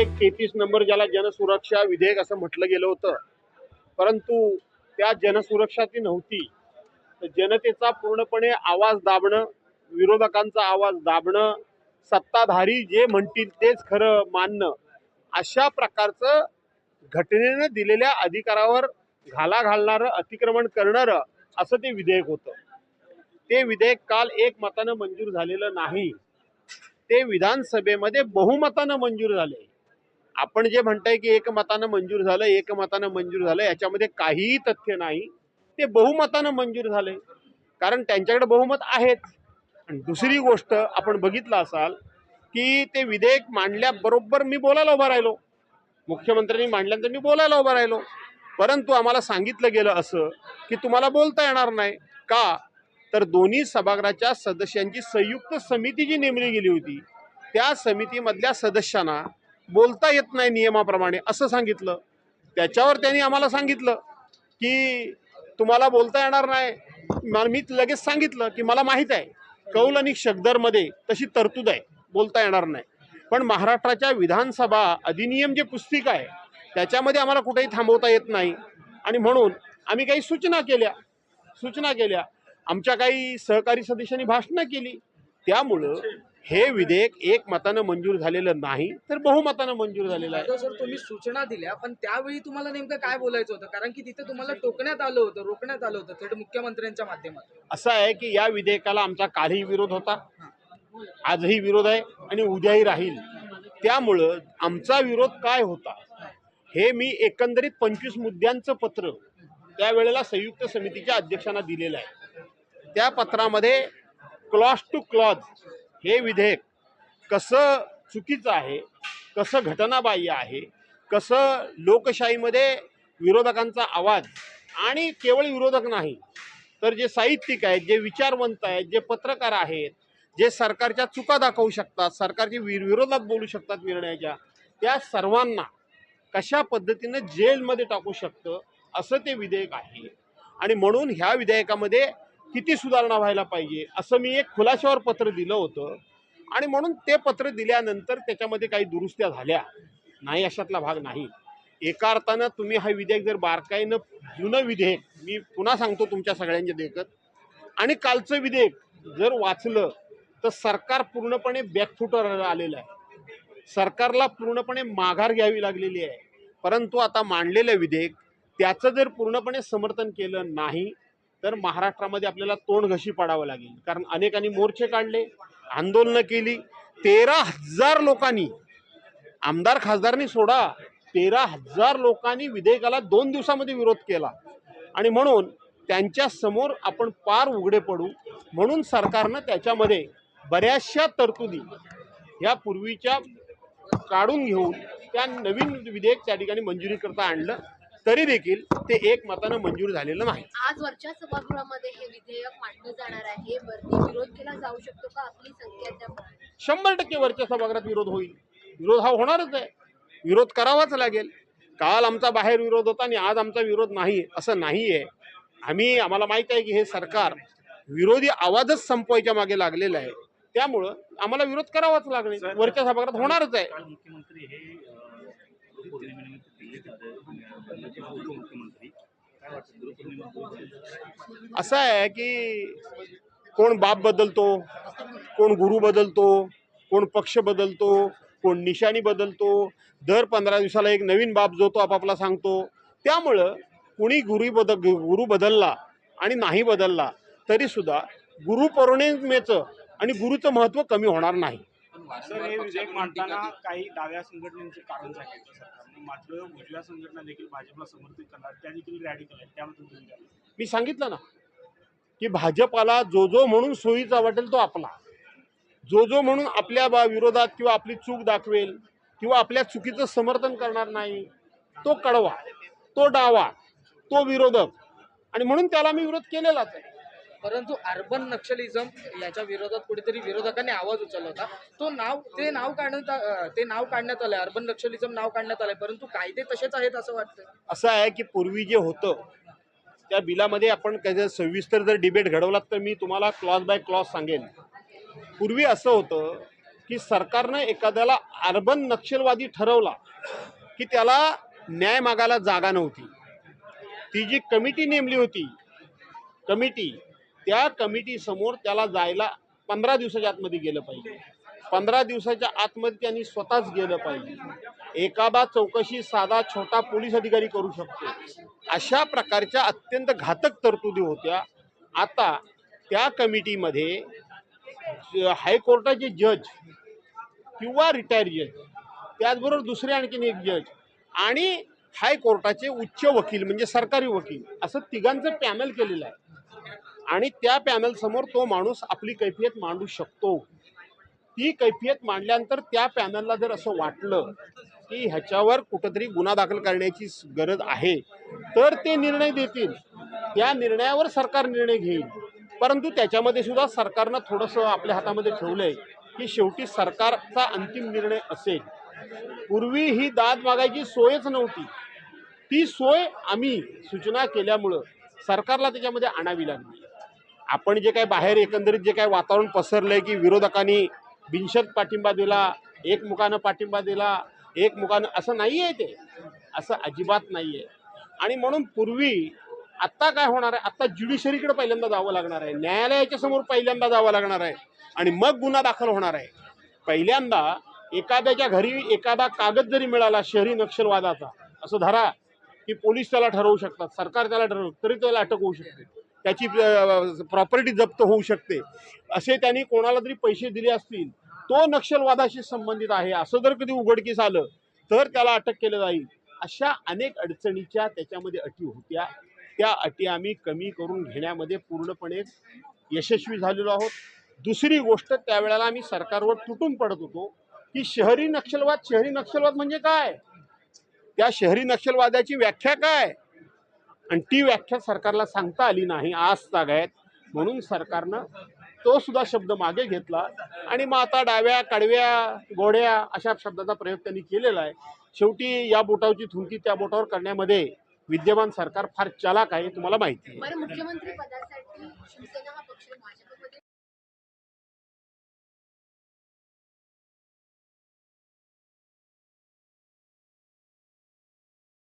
विधेयक तेहतीस नंबर ज्याला जनसुरक्षा विधेयक असं म्हटलं गेलं होतं. परंतु त्या जनसुरक्षा ती नव्हती. तर जनतेचा पूर्णपणे आवाज दाबणं विरोधकांचा आवाज दाबणं सत्ताधारी जे म्हणतील तेच खरं मानणं अशा प्रकारचं घटनेनं दिलेल्या अधिकारावर घाला घालणारं अतिक्रमण करणारं असं ते विधेयक होतं. ते विधेयक काल एक मतानं मंजूर झालेलं नाही. ते विधानसभेमध्ये बहुमतानं मंजूर झाले. आपण जे म्हणताय की एकमतानं मंजूर झालं एकमतानं मंजूर झालं याच्यामध्ये काहीही तथ्य नाही. ते बहुमतानं मंजूर झाले. कारण त्यांच्याकडे बहुमत आहेच. आणि दुसरी गोष्ट आपण बघितलं असाल की ते विधेयक मांडल्याबरोबर मी बोलायला उभा राहिलो. मुख्यमंत्र्यांनी मांडल्यानंतर मी बोलायला उभा राहिलो. परंतु आम्हाला सांगितलं गेलं असं की तुम्हाला बोलता येणार नाही. का? तर दोन्ही सभागृहाच्या सदस्यांची संयुक्त समिती जी नेमली गेली होती त्या समितीमधल्या सदस्यांना बोलता येत नाही नियमाप्रमाणे असं सांगितलं. त्याच्यावर त्यांनी आम्हाला सांगितलं की तुम्हाला बोलता येणार नाही. मी लगेच सांगितलं की मला माहीत आहे कौल आणि शकदरमध्ये तशी तरतूद आहे बोलता येणार नाही. पण महाराष्ट्राच्या विधानसभा अधिनियम जे पुस्तिका आहे त्याच्यामध्ये आम्हाला कुठेही थांबवता येत नाही. आणि म्हणून आम्ही काही सूचना केल्या. सूचना केल्या. आमच्या काही सहकारी सदस्यांनी भाषणं केली. त्यामुळं हे विधेयक एक मतानं मंजूर झालेलं नाही तर बहुमतानं मंजूर झालेलं आहे. सर तुम्ही सूचना दिल्या पण त्यावेळी तुम्हाला नेमकं काय बोलायचं होतं? कारण की तिथे तुम्हाला टोकण्यात आलं होतं रोखण्यात आलं होतं थेट मुख्यमंत्र्यांच्या माध्यमातून. असं आहे की या विधेयकाला आमचा कालही विरोध होता आजही विरोध आहे आणि उद्याही राहील. त्यामुळं आमचा विरोध काय होता? हे मी एकंदरीत पंचवीस मुद्द्यांचं पत्र त्यावेळेला संयुक्त समितीच्या अध्यक्षांना दिलेलं आहे. त्या पत्रामध्ये क्लॉज टू क्लॉज हे विधेयक कसं चुकीचं आहे कसं घटनाबाह्य आहे कसं लोकशाहीमध्ये विरोधकांचा आवाज आणि केवळ विरोधक नाही तर जे साहित्यिक आहेत जे विचारवंत आहेत जे पत्रकार आहेत जे सरकारच्या चुका दाखवू शकतात सरकारच्या विरोधात बोलू शकतात निर्णयाच्या त्या सर्वांना कशा पद्धतीनं जेलमध्ये टाकू शकतं असं ते विधेयक आहे. आणि म्हणून ह्या विधेयकामध्ये किती सुधारणा व्हायला पाहिजे? असं मी एक खुलाशावर पत्र दिलं होतं. आणि म्हणून ते पत्र दिल्यानंतर त्याच्यामध्ये काही दुरुस्त्या झाल्या. नाही अशातला भाग नाही. एका अर्थानं तुम्ही हा विधेयक जर बारकाईनं जुनं विधेयक मी पुन्हा सांगतो तुमच्या सगळ्यांच्या देखत आणि कालचं विधेयक जर वाचलं तर सरकार पूर्णपणे बॅकफुटर आलेलं आहे. सरकारला पूर्णपणे माघार घ्यावी लागलेली आहे. परंतु आता मांडलेलं विधेयक त्याचं जर पूर्णपणे समर्थन केलं नाही तर महाराष्ट्रामध्ये आपल्याला तोंड घशी पाडावं लागेल. कारण अनेकांनी मोर्चे काढले आंदोलनं केली. तेरा हजार लोकांनी आमदार खासदारांनी सोडा. तेरा हजार लोकांनी विधेयकाला दोन दिवसामध्ये विरोध केला. आणि म्हणून त्यांच्यासमोर आपण पार उघडे पडू. म्हणून सरकारनं त्याच्यामध्ये बऱ्याचशा तरतुदी ह्या पूर्वीच्या काढून घेऊन त्या नवीन विधेयक त्या ठिकाणी मंजुरीकरता आणलं. तरी देखील ते एक मतानं मंजूर झालेलं नाही. आज वरच्या सभागृहामध्ये हे विधेयक मांडलं जाणार आहे. वरती विरोध केला जाऊ शकतो का? आपली संख्या शंभर टक्के वरच्या सभागृहात विरोध होईल. विरोध हा होणारच आहे. विरोध करावाच लागेल. काल आमचा बाहेर विरोध होता आणि आज आमचा विरोध नाही असं नाही आहे आम्ही आम्हाला माहीत आहे की हे सरकार विरोधी आवाजच संपवायच्या मागे लागलेलं आहे. त्यामुळं आम्हाला विरोध करावाच लागणे वरच्या सभागृहात होणारच आहे. हे असं आहे की कोण बाप बदलतो कोण गुरु बदलतो कोण पक्ष बदलतो कोण निशाणी बदलतो दर पंधरा दिवसाला एक नवीन बाप जो तो आपापला सांगतो. त्यामुळं कुणी गुरु बद गुरु बदलला आणि नाही बदलला तरीसुद्धा गुरुपौर्णिमेचं आणि गुरुचं महत्त्व कमी होणार नाही. सर हे विधेयक मांडताना काही डाव्या संघटनांचे कारण मात्र उजव्या संघटना देखील भाजपला समर्थित करणार. त्या देखील रॅडिकल आहेत. त्याबद्दल तुम्ही काय मी सांगितलं ना की भाजपाला जो जो म्हणून सोयीचा वाटेल तो आपला. जो जो म्हणून आपल्या बा विरोधात किंवा आपली चूक दाखवेल किंवा आपल्या चुकीचं समर्थन करणार नाही तो कडवा तो डावा तो विरोधक. आणि म्हणून त्याला मी विरोध केलेलाच आहे. परंतु अर्बन नक्षलिझम याच्या विरोधात कुठेतरी विरोधकांनी आवाज उचलला होता. तो नाव ते नाव काढण्यात ते नाव काढण्यात आलंय. अर्बन नक्षलिझम नाव काढण्यात आलंय. परंतु कायदे तसेच आहेत असं वाटतं असं आहे की पूर्वी जे होतं त्या बिलामध्ये आपण काही सविस्तर जर डिबेट घडवलात तर मी तुम्हाला क्लॉज बाय क्लॉज सांगेन. पूर्वी असं होतं की सरकारनं एखाद्याला अर्बन नक्षलवादी ठरवला की त्याला न्याय मागायला जागा नव्हती. ती जी कमिटी नेमली होती कमिटी त्या कमिटी समोर त्याला जायला पंधरा दिवसाच्या आतमध्ये गेलं पाहिजे. पंधरा दिवसाच्या आतमध्ये त्यांनी स्वतःच गेलं पाहिजे. एखादा चौकशी साधा छोटा पोलीस अधिकारी करू शकतो. अशा प्रकारच्या अत्यंत घातक तरतुदी होत्या. आता त्या कमिटीमध्ये हायकोर्टाचे जज किंवा रिटायर जज त्याचबरोबर दुसरे आणखीन एक जज आणि हायकोर्टाचे उच्च वकील म्हणजे सरकारी वकील असं तिघांचं पॅनल केलेलं आहे. आणि त्या पॅनल समोर तो माणूस आपली कैफियत मांडू शकतो. ती कैफियत मांडल्यानंतर त्या पॅनलला जर असं वाटलं की ह्याच्यावर कुठंतरी गुन्हा दाखल करण्याची गरज आहे तर ते निर्णय देतील. त्या निर्णयावर सरकार निर्णय घेईल. परंतु त्याच्यामध्ये सुद्धा सरकारनं थोडंसं आपल्या हातामध्ये ठेवलं आहे की शेवटी सरकारचा अंतिम निर्णय असेल. पूर्वी ही दाद मागायची सोयच नव्हती. ती सोय आम्ही सूचना केल्यामुळं सरकारला त्याच्यामध्ये आणावी लागली. आपण जे काय बाहेर एकंदरीत जे काय वातावरण पसरलं आहे की विरोधकांनी बिनशत पाठिंबा दिला एकमुखानं पाठिंबा दिला एकमुखानं असं नाही आहे ते. असं अजिबात नाही आहे आणि म्हणून पूर्वी आत्ता काय होणार आहे? आत्ता ज्युडिशरीकडे पहिल्यांदा जावं लागणार आहे. न्यायालयाच्या समोर पहिल्यांदा जावं लागणार आहे. आणि मग गुन्हा दाखल होणार आहे. पहिल्यांदा एखाद्याच्या घरी एखादा कागद जरी मिळाला शहरी नक्षलवादाचा असं धरा की पोलीस त्याला ठरवू शकतात सरकार त्याला ठरवू तरी त्याला अटक होऊ शकते. त्याची प्रॉपर्टी जप्त होऊ शकते. असे त्यांनी कोणाला तरी पैसे दिले असतील तो नक्षलवादाशी संबंधित आहे. असं जर कधी उघडकीस आलं तर त्याला अटक केलं जाईल. अशा अनेक अडचणीच्या त्याच्यामध्ये अटी होत्या. त्या अटी आम्ही कमी करून घेण्यामध्ये पूर्णपणे यशस्वी झालेलो आहोत. दुसरी गोष्ट त्यावेळेला आम्ही सरकारवर तुटून पडत होतो की शहरी नक्षलवाद शहरी नक्षलवाद म्हणजे काय? त्या शहरी नक्षलवादाची व्याख्या काय? आणि ती व्याख्या सरकारला सांगता आली नाही आज आहेत. म्हणून सरकारनं तो सुद्धा शब्द मागे घेतला. आणि मग आता डाव्या कडव्या गोड्या अशा शब्दाचा प्रयोग त्यांनी केलेला आहे. शेवटी या बोटावरची थुंकी त्या बोटावर करण्यामध्ये विद्यमान सरकार फार चालाक आहे तुम्हाला माहिती आहे.